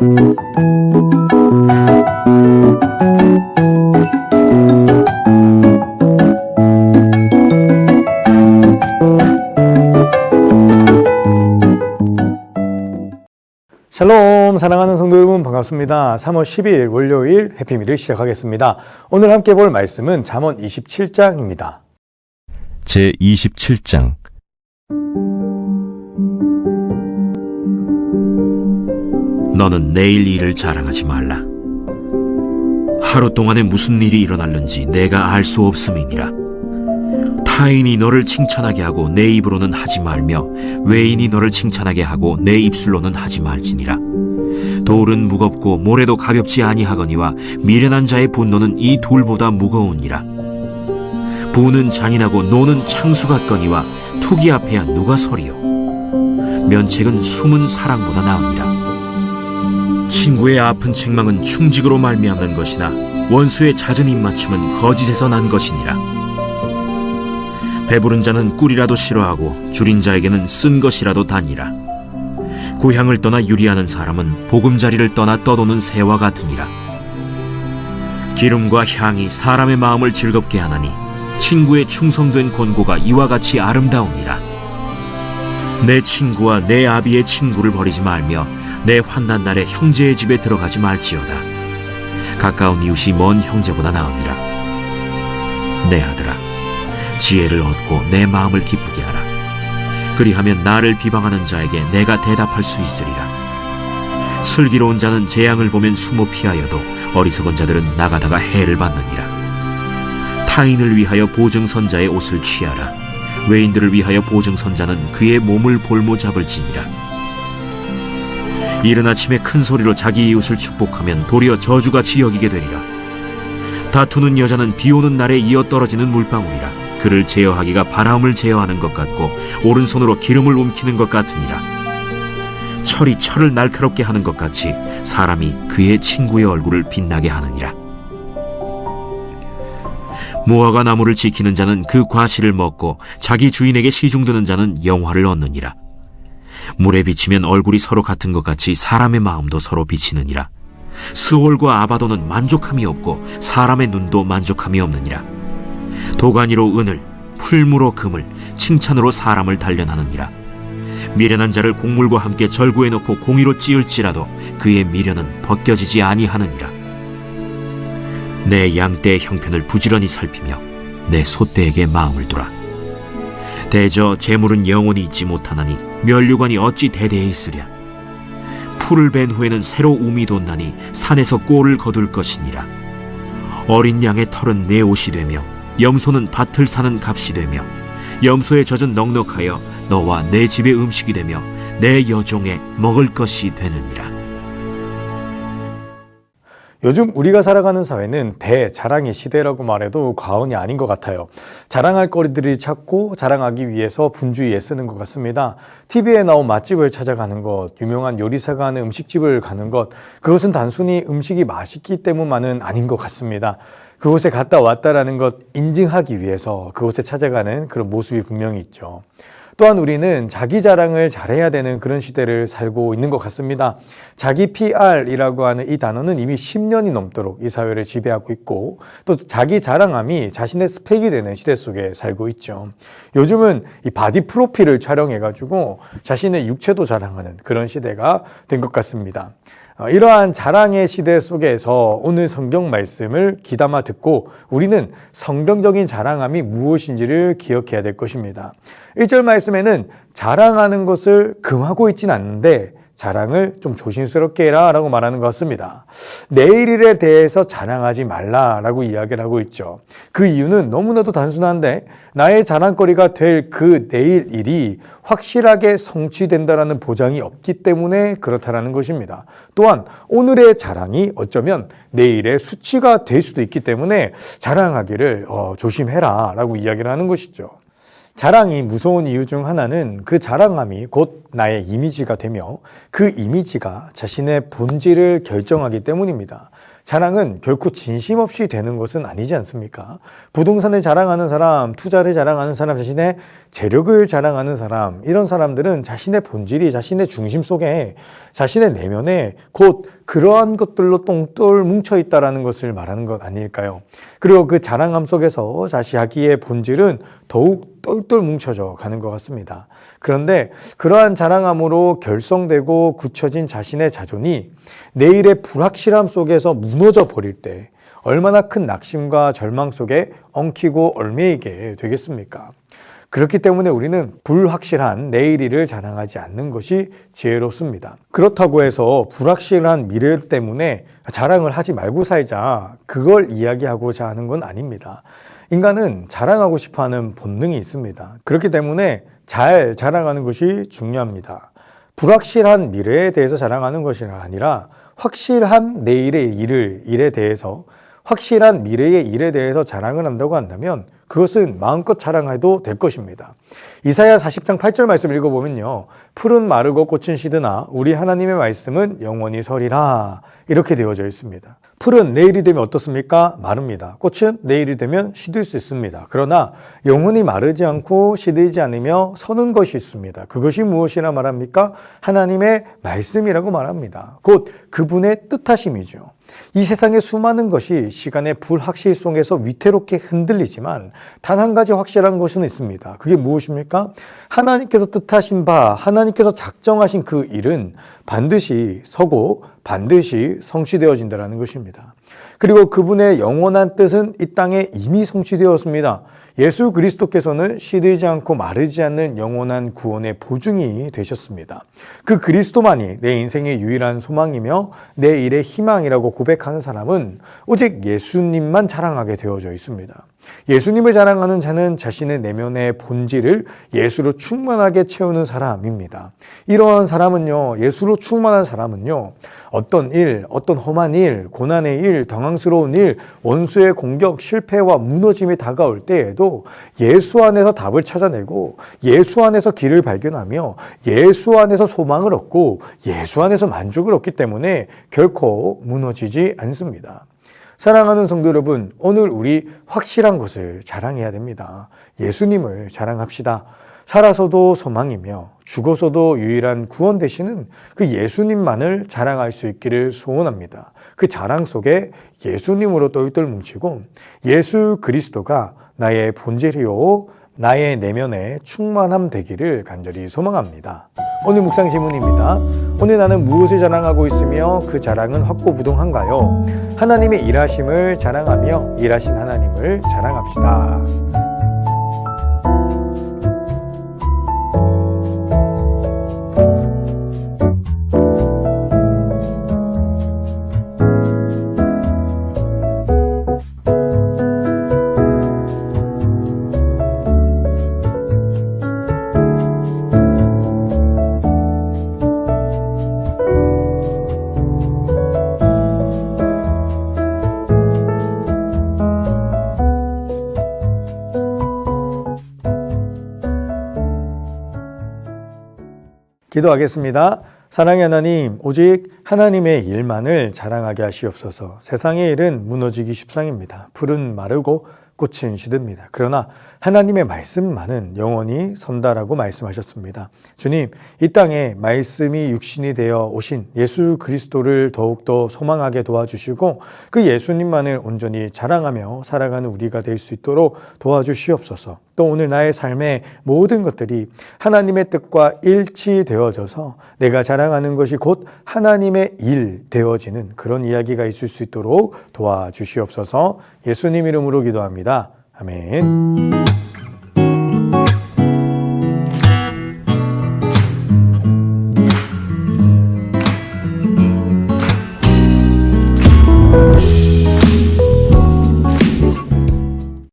샬롬 사랑하는 성도 여러분 반갑습니다. 3월 12일 월요일 해피미를 시작하겠습니다. 오늘 함께 볼 말씀은 잠언 27장입니다. 제 27장 너는 내일 일을 자랑하지 말라. 하루 동안에 무슨 일이 일어날는지 내가 알 수 없음이니라. 타인이 너를 칭찬하게 하고 내 입으로는 하지 말며 외인이 너를 칭찬하게 하고 내 입술로는 하지 말지니라. 돌은 무겁고 모래도 가볍지 아니하거니와 미련한 자의 분노는 이 둘보다 무거우니라. 부는 잔인하고 노는 창수 같거니와 투기 앞에야 누가 서리요. 면책은 숨은 사랑보다 나으니라. 친구의 아픈 책망은 충직으로 말미암는 것이나 원수의 잦은 입맞춤은 거짓에서 난 것이니라. 배부른 자는 꿀이라도 싫어하고 줄인 자에게는 쓴 것이라도 다니라. 고향을 떠나 유리하는 사람은 보금자리를 떠나 떠도는 새와 같으니라. 기름과 향이 사람의 마음을 즐겁게 하나니 친구의 충성된 권고가 이와 같이 아름다우니라. 내 친구와 내 아비의 친구를 버리지 말며 내 환난 날에 형제의 집에 들어가지 말지어다. 가까운 이웃이 먼 형제보다 나으니라. 내 아들아, 지혜를 얻고 내 마음을 기쁘게 하라. 그리하면 나를 비방하는 자에게 내가 대답할 수 있으리라. 슬기로운 자는 재앙을 보면 숨어 피하여도 어리석은 자들은 나가다가 해를 받느니라. 타인을 위하여 보증선자의 옷을 취하라. 외인들을 위하여 보증선자는 그의 몸을 볼모 잡을지니라. 이른 아침에 큰 소리로 자기 이웃을 축복하면 도리어 저주같이 여기게 되리라. 다투는 여자는 비 오는 날에 이어 떨어지는 물방울이라. 그를 제어하기가 바람을 제어하는 것 같고 오른손으로 기름을 움키는 것 같으니라. 철이 철을 날카롭게 하는 것 같이 사람이 그의 친구의 얼굴을 빛나게 하느니라. 무화과 나무를 지키는 자는 그 과실을 먹고 자기 주인에게 시중드는 자는 영화를 얻느니라. 물에 비치면 얼굴이 서로 같은 것 같이 사람의 마음도 서로 비치느니라. 스올과 아바도는 만족함이 없고 사람의 눈도 만족함이 없느니라. 도가니로 은을, 풀무로 금을, 칭찬으로 사람을 단련하느니라. 미련한 자를 곡물과 함께 절구해 놓고 공의로 찌을지라도 그의 미련은 벗겨지지 아니하느니라. 내 양떼의 형편을 부지런히 살피며 내 소떼에게 마음을 두라. 대저 재물은 영원히 있지 못하나니 면류관이 어찌 대대에 있으랴. 풀을 벤 후에는 새로 움이 돋나니 산에서 꼴을 거둘 것이니라. 어린 양의 털은 내 옷이 되며 염소는 밭을 사는 값이 되며 염소의 젖은 넉넉하여 너와 내 집의 음식이 되며 내 여종의 먹을 것이 되느니라. 요즘 우리가 살아가는 사회는 대자랑의 시대라고 말해도 과언이 아닌 것 같아요. 자랑할 거리들이 찾고 자랑하기 위해서 분주히 애쓰는 것 같습니다. TV에 나온 맛집을 찾아가는 것, 유명한 요리사가 하는 음식집을 가는 것, 그것은 단순히 음식이 맛있기 때문만은 아닌 것 같습니다. 그곳에 갔다 왔다라는 것 인증하기 위해서 그곳에 찾아가는 그런 모습이 분명히 있죠. 또한 우리는 자기 자랑을 잘해야 되는 그런 시대를 살고 있는 것 같습니다. 자기 PR이라고 하는 이 단어는 이미 10년이 넘도록 이 사회를 지배하고 있고 또 자기 자랑함이 자신의 스펙이 되는 시대 속에 살고 있죠. 요즘은 이 바디 프로필을 촬영해가지고 자신의 육체도 자랑하는 그런 시대가 된 것 같습니다. 어, 이러한 자랑의 시대 속에서 오늘 성경 말씀을 귀담아 듣고 우리는 성경적인 자랑함이 무엇인지를 기억해야 될 것입니다. 1절 말씀에는 자랑하는 것을 금하고 있진 않는데 자랑을 좀 조심스럽게 해라 라고 말하는 것 같습니다. 내일 일에 대해서 자랑하지 말라 라고 이야기를 하고 있죠. 그 이유는 너무나도 단순한데 나의 자랑거리가 될 그 내일 일이 확실하게 성취된다라는 보장이 없기 때문에 그렇다라는 것입니다. 또한 오늘의 자랑이 어쩌면 내일의 수치가 될 수도 있기 때문에 자랑하기를 어, 조심해라 라고 이야기를 하는 것이죠. 자랑이 무서운 이유 중 하나는 그 자랑함이 곧 나의 이미지가 되며 그 이미지가 자신의 본질을 결정하기 때문입니다. 자랑은 결코 진심 없이 되는 것은 아니지 않습니까? 부동산을 자랑하는 사람, 투자를 자랑하는 사람, 자신의 재력을 자랑하는 사람, 이런 사람들은 자신의 본질이 자신의 중심 속에 자신의 내면에 곧 그러한 것들로 똥똘 뭉쳐 있다라는 것을 말하는 것 아닐까요? 그리고 그 자랑함 속에서 자시하기의 본질은 더욱 똘똘 뭉쳐져 가는 것 같습니다. 그런데 그러한 자랑함으로 결성되고 굳혀진 자신의 자존이 내일의 불확실함 속에서 무너져 버릴 때 얼마나 큰 낙심과 절망 속에 엉키고 얽매이게 되겠습니까? 그렇기 때문에 우리는 불확실한 내일이를 자랑하지 않는 것이 지혜롭습니다. 그렇다고 해서 불확실한 미래 때문에 자랑을 하지 말고 살자. 그걸 이야기하고자 하는 건 아닙니다. 인간은 자랑하고 싶어 하는 본능이 있습니다. 그렇기 때문에 잘 자랑하는 것이 중요합니다. 불확실한 미래에 대해서 자랑하는 것이 아니라 확실한 내일의 일을, 일에 대해서 확실한 미래의 일에 대해서 자랑을 한다고 한다면 그것은 마음껏 자랑해도 될 것입니다. 이사야 40장 8절 말씀 읽어보면요. 푸른 마르고 꽃은 시드나 우리 하나님의 말씀은 영원히 서리라. 이렇게 되어져 있습니다. 풀은 내일이 되면 어떻습니까? 마릅니다. 꽃은 내일이 되면 시들 수 있습니다. 그러나 영원히 마르지 않고 시들지 않으며 서는 것이 있습니다. 그것이 무엇이라 말합니까? 하나님의 말씀이라고 말합니다. 곧 그분의 뜻하심이죠. 이 세상의 수많은 것이 시간의 불확실 속에서 위태롭게 흔들리지만 단 한 가지 확실한 것은 있습니다. 그게 무엇 입니까? 하나님께서 뜻하신 바, 하나님께서 작정하신 그 일은 반드시 서고 반드시 성취되어진다는 것입니다. 그리고 그분의 영원한 뜻은 이 땅에 이미 성취되었습니다. 예수 그리스도께서는 시들지 않고 마르지 않는 영원한 구원의 보증이 되셨습니다. 그 그리스도만이 내 인생의 유일한 소망이며 내 일의 희망이라고 고백하는 사람은 오직 예수님만 자랑하게 되어져 있습니다. 예수님을 자랑하는 자는 자신의 내면의 본질을 예수로 충만하게 채우는 사람입니다. 이러한 사람은요, 예수로 충만한 사람은요, 어떤 일, 어떤 험한 일, 고난의 일, 당황스러운 일, 원수의 공격, 실패와 무너짐이 다가올 때에도 예수 안에서 답을 찾아내고 예수 안에서 길을 발견하며 예수 안에서 소망을 얻고 예수 안에서 만족을 얻기 때문에 결코 무너지지 않습니다. 사랑하는 성도 여러분, 오늘 우리 확실한 것을 자랑해야 됩니다. 예수님을 자랑합시다. 살아서도 소망이며 죽어서도 유일한 구원 되시는 그 예수님만을 자랑할 수 있기를 소원합니다. 그 자랑 속에 예수님으로 똘똘 뭉치고 예수 그리스도가 나의 본질이요 나의 내면에 충만함 되기를 간절히 소망합니다. 오늘 묵상 질문입니다. 오늘 나는 무엇을 자랑하고 있으며 그 자랑은 확고부동한가요? 하나님의 일하심을 자랑하며 일하신 하나님을 자랑합시다. 기도하겠습니다. 사랑의 하나님, 오직 하나님의 일만을 자랑하게 하시옵소서. 세상의 일은 무너지기 십상입니다. 풀은 마르고 꽃은 시듭니다. 그러나 하나님의 말씀만은 영원히 선다라고 말씀하셨습니다. 주님, 이 땅에 말씀이 육신이 되어 오신 예수 그리스도를 더욱더 소망하게 도와주시고 그 예수님만을 온전히 자랑하며 살아가는 우리가 될 수 있도록 도와주시옵소서. 또 오늘 나의 삶의 모든 것들이 하나님의 뜻과 일치되어져서 내가 자랑하는 것이 곧 하나님의 일 되어지는 그런 이야기가 있을 수 있도록 도와주시옵소서 예수님 이름으로 기도합니다. 아멘.